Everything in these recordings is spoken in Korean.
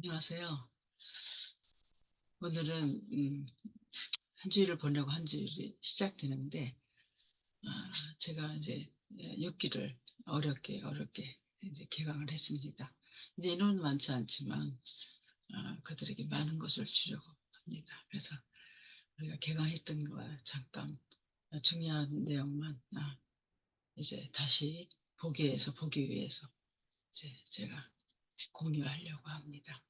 안녕하세요. 오늘은 음, 한 주일을 보내고 한 주일이 시작되는데 아, 제가 이제 6기를 어렵게 어렵게 이제 개강을 했습니다. 이제 인원은 많지 않지만 아, 그들에게 많은 것을 주려고 합니다. 그래서 우리가 개강했던 거와 잠깐 중요한 내용만 아, 이제 다시 보기 위해서 보기 위해서 이제 제가 공유하려고 합니다.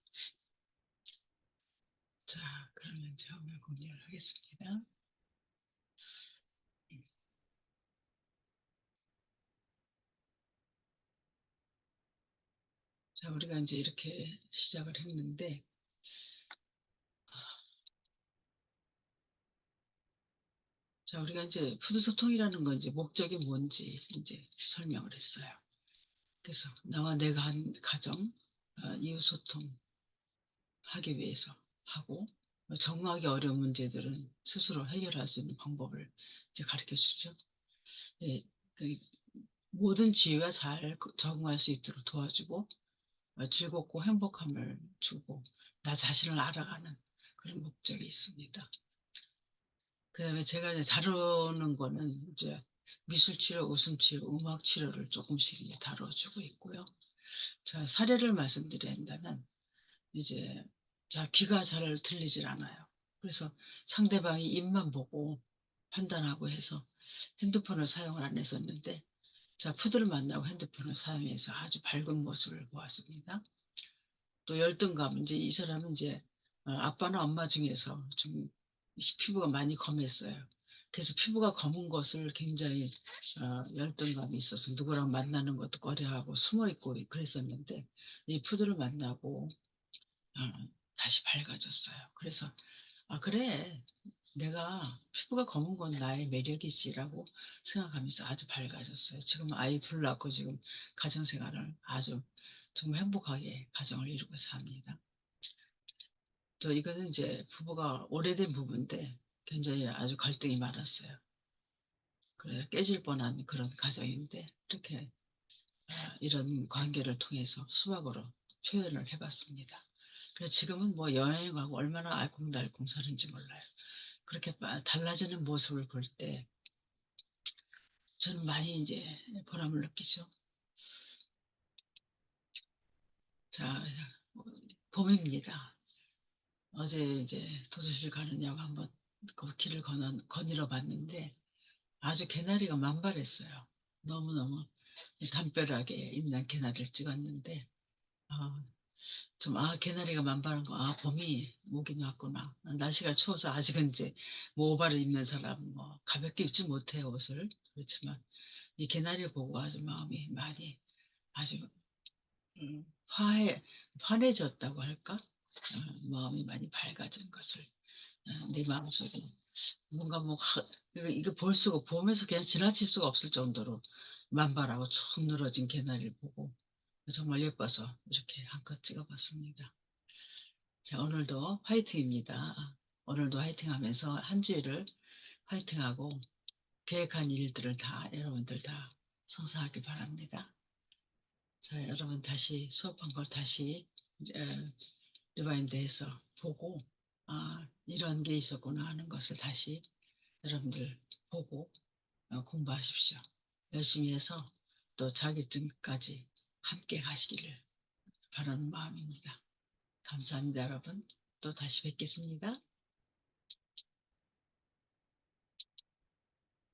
자, 처음에 공유를 하겠습니다. 자, 우리가 이제 이렇게 시작을 했는데, 자, 우리가 이제 푸드소통이라는 건 이제 목적이 뭔지 이제 설명을 했어요. 그래서 나와 내가 한 가정, 어, 이웃소통 하기 위해서 하고, 정하기 어려운 문제들은 스스로 해결할 수 있는 방법을 이제 가르쳐 주죠. 예, 그 모든 지위와 잘 적응할 수 있도록 도와주고, 어, 즐겁고 행복함을 주고, 나 자신을 알아가는 그런 목적이 있습니다. 그 다음에 제가 이제 다루는 거는 이제 미술치료, 웃음치료, 음악치료를 조금씩 이제 다뤄주고 있고요. 자, 사례를 말씀드려야 한다면, 이제, 자, 귀가 잘 들리질 않아요. 그래서 상대방이 입만 보고 판단하고 해서 핸드폰을 사용을 안 했었는데, 자, 푸드를 만나고 핸드폰을 사용해서 아주 밝은 모습을 보았습니다. 또 열등감, 이제 이 사람은 이제 어, 아빠나 엄마 중에서 좀 피부가 많이 검했어요. 그래서 피부가 검은 것을 굉장히 어, 열등감이 있어서 누구랑 만나는 것도 꺼려하고 숨어 있고 그랬었는데 이 푸드를 만나고 어, 다시 밝아졌어요. 그래서 아 그래 내가 피부가 검은 건 나의 매력이지라고 생각하면서 아주 밝아졌어요. 지금 아이 둘 낳고 지금 가정생활을 아주 정말 행복하게 가정을 이루고 삽니다. 또 이거는 이제 부부가 오래된 부부인데 굉장히 아주 갈등이 많았어요. 그래 깨질 뻔한 그런 가정인데 이렇게 아, 이런 관계를 통해서 수학으로 표현을 해봤습니다. 그래서 지금은 뭐 여행 가고 얼마나 알콩달콩 사는지 몰라요. 그렇게 달라지는 모습을 볼 때 저는 많이 이제 보람을 느끼죠. 자, 봄입니다. 어제 이제 도서실 가느냐고 한번 그 길을 건너, 거닐어 봤는데 아주 개나리가 만발했어요. 너무너무 담벼락에 있는 개나리를 찍었는데 어, 좀, 아, 개나리가 만발한 거, 아, 봄이 오긴 왔구나. 날씨가 추워서 아직은 이제, 뭐, 오바를 입는 사람, 뭐, 가볍게 입지 못해요, 옷을. 그렇지만, 이 개나리 보고 아주 마음이 많이, 아주, 음, 화해, 환해졌다고 할까? 어, 마음이 많이 밝아진 것을, 어, 내 마음속에. 뭔가 뭐, 하, 이거, 이거 볼 수가, 보면서 그냥 지나칠 수가 없을 정도로 만발하고 축 늘어진 개나리를 보고, 정말 예뻐서 이렇게 한컷 찍어봤습니다. 자, 오늘도 화이팅입니다. 오늘도 화이팅 하면서 한 주일을 화이팅하고 계획한 일들을 다 여러분들 다 성사하기 바랍니다. 자, 여러분 다시 수업한 걸 다시 리바인드해서 보고 아, 이런 게 있었구나 하는 것을 다시 여러분들 보고 어, 공부하십시오. 열심히 해서 또 자격증까지 함께 가시기를 바라는 마음입니다. 감사합니다, 여러분. 또 다시 뵙겠습니다.